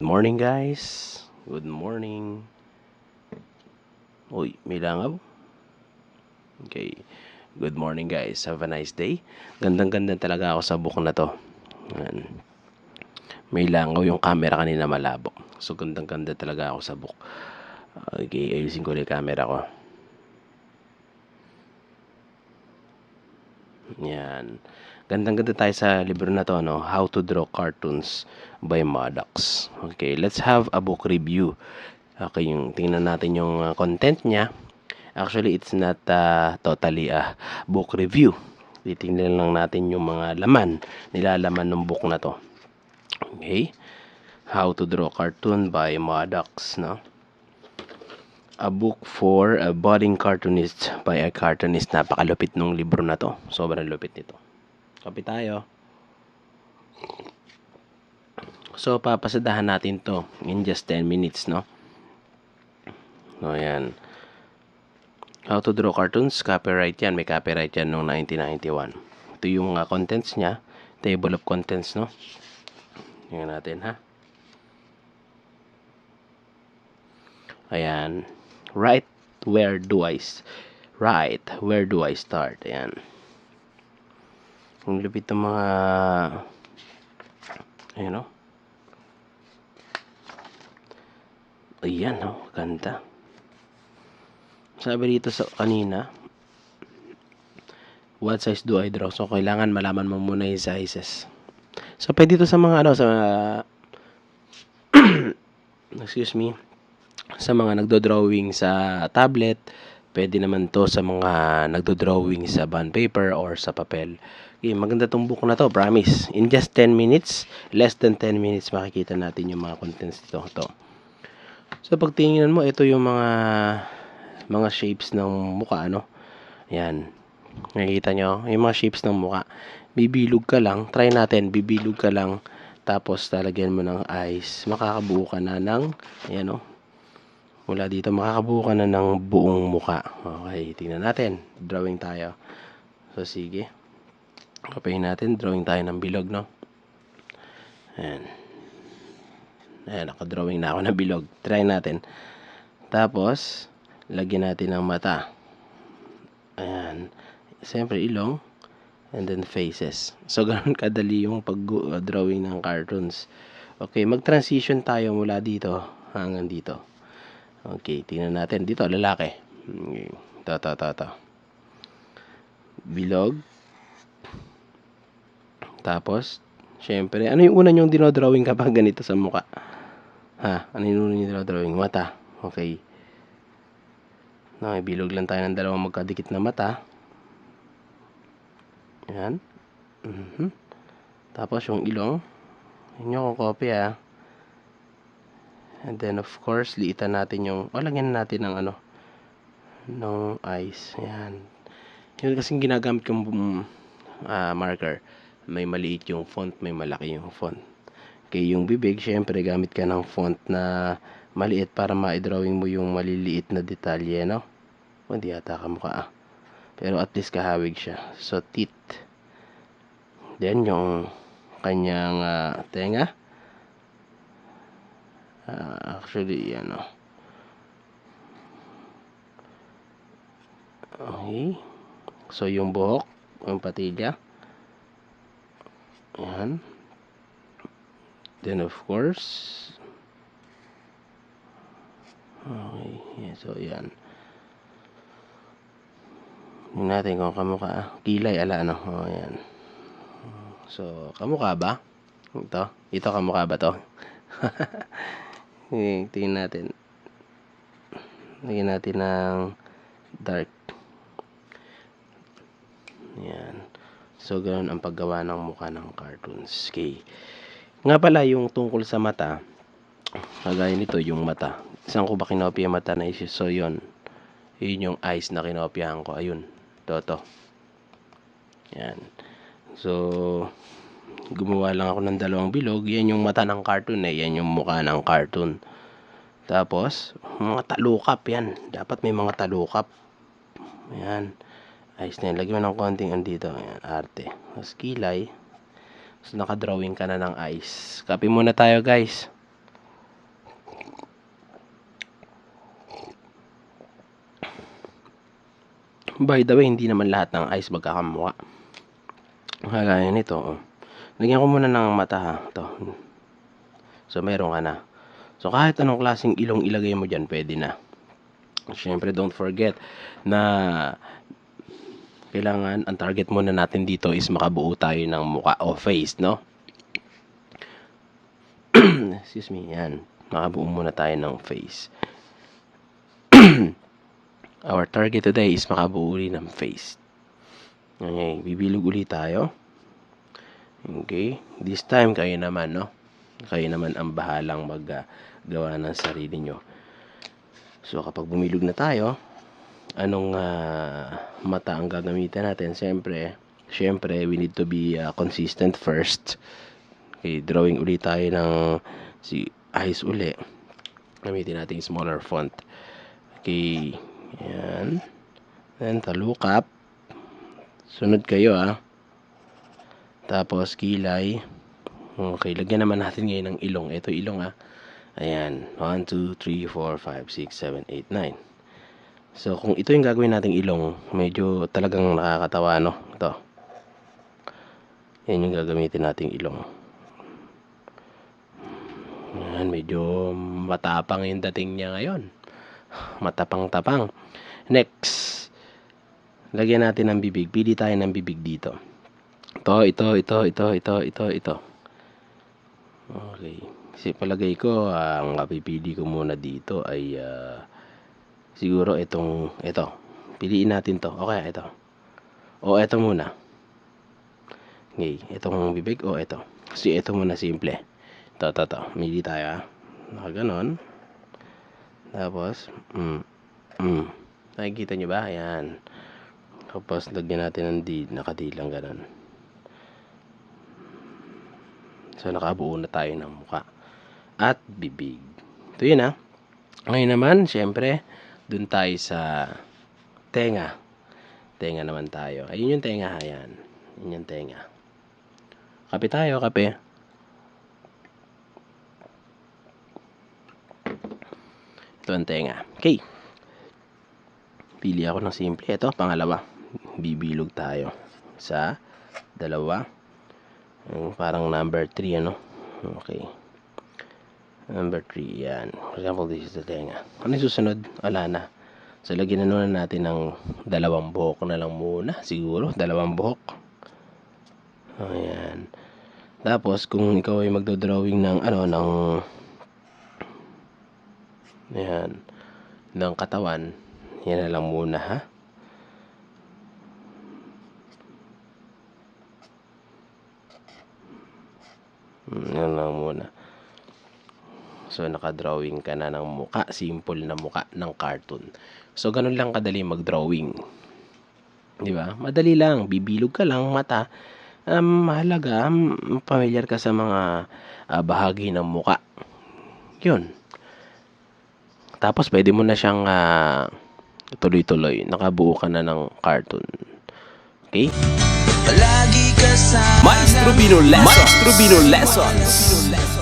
morning guys. Good morning. Uy, may langaw. Okay. Good morning guys. Have a nice day. Gandang-ganda talaga ako sa book na to. Ayan. May langaw yung camera kanina malabo. So gandang-ganda talaga ako sa book. Okay, ayusin ko ulit camera ko. Yan. Gandang-ganda tayo sa libro na to, no? How to Draw Cartoons by Maddox. Okay, let's have a book review. Okay, yung tingnan natin yung uh, content niya. Actually, it's not uh, totally a book review. Titingnan lang natin yung mga laman, nilalaman ng book na to. Okay? How to Draw Cartoon by Maddox, no? A book for a budding cartoonist by a cartoonist. Napakalupit nung libro na to. Sobrang lupit nito. Kapi tayo. So, papasadahan natin to in just 10 minutes, no? So, yan. How to draw cartoons, copyright yan. May copyright yan noong 1991. Ito yung uh, contents niya. Table of contents, no? Tingnan natin, ha? Ayan. Right, where do I... Right, where do I start? Ayan. Ang lupit ng mga... Ayan, no? Ayan, no? Ganda. Sabi dito sa kanina, what size do I draw? So, kailangan malaman mo muna yung sizes. So, pwede dito sa mga ano, sa excuse me, sa mga nagdo-drawing sa tablet, pwede naman to sa mga nagdo-drawing sa bond paper or sa papel. Okay, maganda tong book na to, promise. In just 10 minutes, less than 10 minutes, makikita natin yung mga contents dito. To. So, pag tingnan mo, ito yung mga mga shapes ng mukha, ano? Yan. Nakikita nyo? Yung mga shapes ng mukha. Bibilog ka lang. Try natin. Bibilog ka lang. Tapos, talagyan mo ng eyes. Makakabuo ka na ng, ayan o. Mula dito, makakabuo ka na ng buong mukha. Okay, tingnan natin. Drawing tayo. So, sige. Kapayin natin. Drawing tayo ng bilog, no? Ayan. Ayan, nakadrawing na ako ng bilog. Try natin. Tapos, lagyan natin ng mata. Ayan. Siyempre, ilong. And then, faces. So, ganun kadali yung pag-drawing ng cartoons. Okay, mag-transition tayo mula dito hanggang dito. Okay, tingnan natin. Dito, lalaki. Okay. Ito, ito, ito, ito. Bilog. Tapos, syempre, ano yung una nyong dinodrawing kapag ganito sa mukha? Ha? Ano yung una nyong dinodrawing? Mata. Okay. Okay, bilog lang tayo ng dalawang magkadikit na mata. Yan. Mhm. Tapos yung ilong. Yun yung copy ah. And then of course, liitan natin yung, o lagyan natin ng ano, ng eyes. Yan. Yun kasing ginagamit yung um, ah, marker. May maliit yung font, may malaki yung font. Okay, yung bibig, syempre gamit ka ng font na maliit para ma-drawing mo yung maliliit na detalye, no? O, hindi yata kamukha ah. Pero at least kahawig siya. So, teeth. Then, yung kanyang ah, tenga. Ah, actually, ano. Okay. So, yung buhok, yung patilya. Ayan. Then, of course, okay. Yeah, so, yan. Tingnan natin kung kamukha. Kilay, ala, ano. O, yan. So, kamukha ba? Ito? Ito kamukha ba to? Okay, tingnan natin. Lagyan natin ng dark. Yan. So, ganun ang paggawa ng mukha ng cartoons. Okay. Nga pala, yung tungkol sa mata, kagaya nito, yung mata. Saan ko ba kinopya yung mata na isis? So, yun. Yun yung eyes na kinopyahan ko. Ayun. Ito. Yan. So, gumawa lang ako ng dalawang bilog. Yan yung mata ng cartoon eh. Yan yung mukha ng cartoon. Tapos, mga talukap yan. Dapat may mga talukap. Ayan. Ayos na yan. Lagyan mo ng konting andito. Ayan, arte. Tapos kilay. Tapos nakadrawing ka na ng eyes. Copy muna tayo guys. By the way, hindi naman lahat ng eyes magkakamukha. Kagaya nito, oh. Lagyan ko muna ng mata ha. Ito. So, meron ka na. So, kahit anong klaseng ilong ilagay mo dyan, pwede na. Siyempre, don't forget na kailangan, ang target muna natin dito is makabuo tayo ng muka o face, no? Excuse me, yan. Makabuo muna tayo ng face. Our target today is makabuo uli ng face. Okay, bibilog ulit tayo. Okay, this time kayo naman, no? Kayo naman ang bahalang maggawa ng sarili nyo. So, kapag bumilog na tayo, anong ah, mata ang gagamitin natin? Siyempre, siyempre, we need to be ah, consistent first. Okay, drawing ulit tayo ng si eyes uli. Gamitin natin smaller font. Okay, yan. Then, up. Sunod kayo ah. Tapos, kilay. Okay, lagyan naman natin ngayon ng ilong. Ito ilong ah. Ayan. 1, 2, 3, 4, 5, 6, 7, 8, 9. So, kung ito yung gagawin nating ilong, medyo talagang nakakatawa, no? Ito. Yan yung gagamitin nating ilong. Ayan, medyo matapang yung dating niya ngayon. Matapang-tapang. Next. Lagyan natin ng bibig. Pili tayo ng bibig dito. Ito, ito, ito, ito, ito, ito, ito. Okay. Kasi palagay ko, ah, ang mapipili ko muna dito ay ah, siguro itong, ito. Piliin natin to. Okay, ito. O, ito muna. Okay, itong bibig o ito. Kasi ito muna simple. Ito, ito, ito. Mili tayo ah. Nakaganon. Tapos, mm, mm. Nakikita nyo ba? Ayan. Tapos, lagyan natin ng di, nakadilang ganon. So, nakabuo na tayo ng muka. At bibig. Ito yun ha. Ngayon naman, syempre, dun tayo sa tenga. Tenga naman tayo. Ayun yung tenga, ayan. Yun yung tenga. Kape tayo, kape. Ito ang tenga. Okay. Pili ako ng simple. Ito, pangalawa. Bibilog tayo sa dalawa. Yung parang number 3, ano? Okay. Number 3, yan. For example, this is the tenga. Ano yung susunod? Wala na. So, lagyan na muna natin ng dalawang buhok na lang muna. Siguro, dalawang buhok. Ayan. Tapos, kung ikaw ay magdodrawing ng, ano, ng, ayan, ng katawan, yan na lang muna, ha? Mm, Yan lang muna. So, nakadrawing ka na ng muka. Simple na muka ng cartoon. So, ganun lang kadali mag-drawing. Di ba? Madali lang. Bibilog ka lang, mata. Um, mahalaga, um, familiar ka sa mga ah, bahagi ng muka. Yun. Tapos, pwede mo na siyang ah, tuloy-tuloy. Nakabuo ka na ng cartoon. Okay? Maestro Bino Lessons. Maestro Bino Lessons.